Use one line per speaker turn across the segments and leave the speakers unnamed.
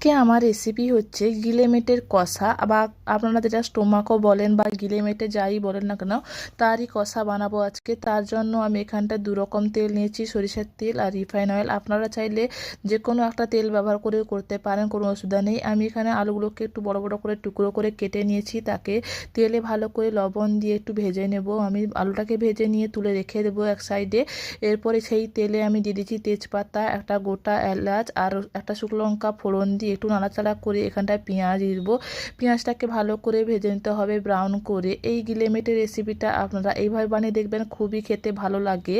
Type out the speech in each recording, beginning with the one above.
আজকে আমার রেসিপি হচ্ছে গিলেমেটের কষা। বা আপনারা যেটা স্টোমাকও বলেন বা গিলেমেটে যাই বলেন না কেন, তারই কষা বানাবো আজকে। তার জন্য আমি এখানটা দু রকম তেল নিয়েছি, সরিষার তেল আর রিফাইন অয়েল আপনারা চাইলে যে কোনো একটা তেল ব্যবহার করে করতে পারেন, কোনো অসুবিধা নেই। আমি এখানে আলুগুলোকে একটু বড় বড় করে টুকরো করে কেটে নিয়েছি। তাকে তেলে ভালো করে লবণ দিয়ে একটু ভেজে নেব। আমি আলুটাকে ভেজে নিয়ে তুলে রেখে দেবো এক সাইডে এরপরে সেই তেলে আমি দিয়ে দিচ্ছি তেজপাতা, একটা গোটা এলাচ আর একটা শুকনো লঙ্কা ফোড়ন দিয়ে একটু নাড়াচাড়া করে এখানটায় পেঁয়াজ দিয়ে দেবো পেঁয়াজটাকে ভালো করে ভেজে নিতে হবে ব্রাউন করে। এই গিলেমেটের রেসিপিটা আপনারা এইভাবে বানিয়ে দেখবেন, খুবই খেতে ভালো লাগে।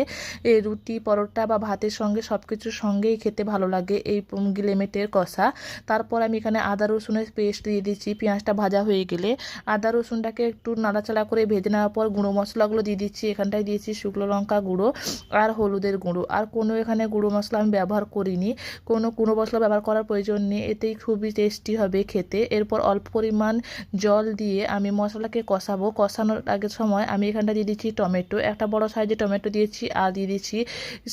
রুটি, পরোটা বা ভাতের সঙ্গে সব কিছুর সঙ্গেই খেতে ভালো লাগে এই গিলেমেটের কষা। তারপর আমি এখানে আদা, রসুনের পেস্ট দিয়ে দিচ্ছি, পেঁয়াজটা ভাজা হয়ে গেলে। আদা, রসুনটাকে একটু নাড়াচাড়া করে ভেজে নেওয়ার পর গুঁড়ো মশলাগুলো দিয়ে দিচ্ছি, এখানটায় দিয়েছি শুকনো লঙ্কা গুঁড়ো আর হলুদের গুঁড়ো। আর কোনো এখানে গুঁড়ো মশলা আমি ব্যবহার করিনি। কোনো গুঁড়ো মশলা ব্যবহার করার প্রয়োজন নেই। এতেই খুবই টেস্টি হবে খেতে। এরপর অল্প পরিমাণ জল দিয়ে আমি মশলাকে কষাবো। কষানোর আগের সময় আমি এখানটা দিয়ে দিচ্ছি টমেটো। একটা বড় সাইজে টমেটো দিয়েছি আর দিয়ে দিচ্ছি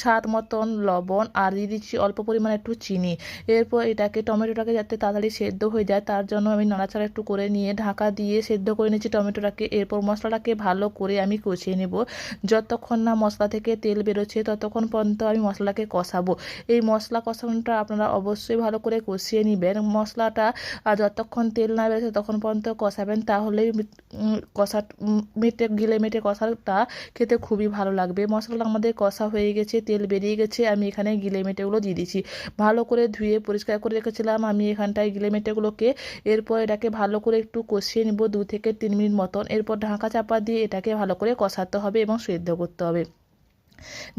স্বাদ মতন লবণ আর দিয়ে দিচ্ছি অল্প পরিমাণ একটু চিনি। এরপর এটাকে, টমেটোটাকে যাতে তাড়াতাড়ি সেদ্ধ হয়ে যায়, তার জন্য আমি নাড়াচাড়া একটু করে নিয়ে ঢাকা দিয়ে সেদ্ধ করে নিচ্ছি টমেটোটাকে। এরপর মশলাটাকে ভালো করে আমি কষিয়ে নেব। যতক্ষণ না মশলা থেকে তেল বেরোচ্ছে, ততক্ষণ পর্যন্ত আমি মশলাকে কষাবো। এই মশলা কষানোটা আপনারা অবশ্যই ভালো করে কষিয়ে নেবেন। মশলাটা যতক্ষণ তেল না বেরোচ্ছে তখন পর্যন্ত কষাবেন। তাহলেই কষা মেটে, গিলে মেটে কষাটা খেতে খুবই ভালো লাগবে। মশলাটা আমাদের কষা হয়ে গেছে, তেল বেরিয়ে গেছে। আমি এখানে গিলে মেটেগুলো দিয়ে দিচ্ছি ভালো করে ধুয়ে পরিষ্কার করে রেখেছিলাম। আমি এখানটায় গিলে মেটেগুলোকে এরপর এটাকে ভালো করে একটু কষিয়ে নিব দু থেকে তিন মিনিট মতন। এরপর ঢাকা চাপা দিয়ে এটাকে ভালো করে কষাতে হবে এবং সেদ্ধ করতে হবে।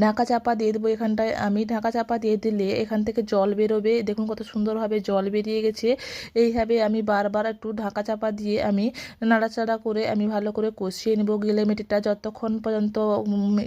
ঢাকা চাপা দিয়ে দেবো এখানটায়। আমি ঢাকা চাপা দিয়ে দিলে এখান থেকে জল বেরোবে। দেখুন কত সুন্দরভাবে জল বেরিয়ে গেছে। এইভাবে আমি বারবার একটু ঢাকা চাপা দিয়ে আমি নাড়াচাড়া করে আমি ভালো করে কষিয়ে নেব। গিলেমেটিটা যতক্ষণ পর্যন্ত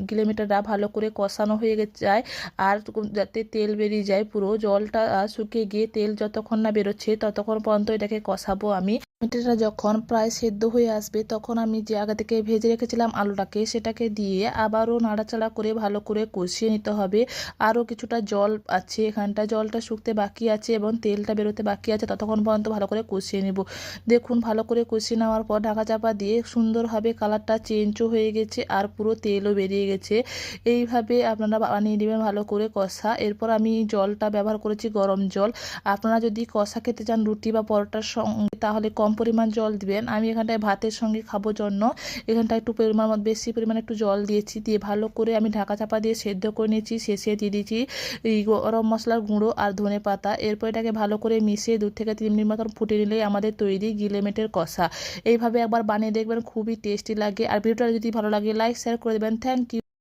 গিলেমেটিটা ভালো করে কষানো হয়ে যায় আর যাতে তেল বেরিয়ে যায়, পুরো জলটা শুকিয়ে গিয়ে তেল যতক্ষণ না বেরোচ্ছে, ততক্ষণ পর্যন্ত এটাকে কষাবো আমি। মিটাটা যখন প্রায় সেদ্ধ হয়ে আসবে, তখন আমি যে আগে থেকে ভেজে রেখেছিলাম আলুটাকে, সেটাকে দিয়ে আবারও নাড়াচাড়া করে ভালো করে কষিয়ে নিতে হবে। আরও কিছুটা জল আছে এখানটা জলটা শুকতে বাকি আছে এবং তেলটা বেরোতে বাকি আছে, ততক্ষণ পর্যন্ত ভালো করে কষিয়ে নেব। দেখুন, ভালো করে কষিয়ে নেওয়ার পর ঢাকা চাপা দিয়ে সুন্দরভাবে কালারটা চেঞ্জও হয়ে গেছে আর পুরো তেলও বেরিয়ে গেছে। এইভাবে আপনারা বানিয়ে নেবেন ভালো করে কষা। এরপর আমি জলটা ব্যবহার করেছি গরম জল। আপনারা যদি কষা খেতে চান রুটি বা পরোটার সঙ্গে তাহলে কম পরিমাণ জল দিবেন। আমি এখানটায় ভাতের সঙ্গে খাব জন্য। এখানটায় একটু পরিমাণ বেশি পরিমাণে একটু জল দিয়েছি, দিয়ে ভালো করে আমি ঢাকা চাপা দিয়ে সেদ্ধ করে নিয়েছি, শেষে দিয়ে দিয়েছি গরম মশলার গুঁড়ো আর ধনে পাতা। এরপর এটাকে ভালো করে মিশিয়ে দু থেকে তিন মিনিট মতন ফুটে নিলেই আমাদের তৈরি গিলেমেটের কষা। এইভাবে একবার বানিয়ে দেখবেন, খুবই টেস্টি লাগে। আর ভিডিওটা যদি ভালো লাগে, লাইক শেয়ার করে দেবেন। Thank you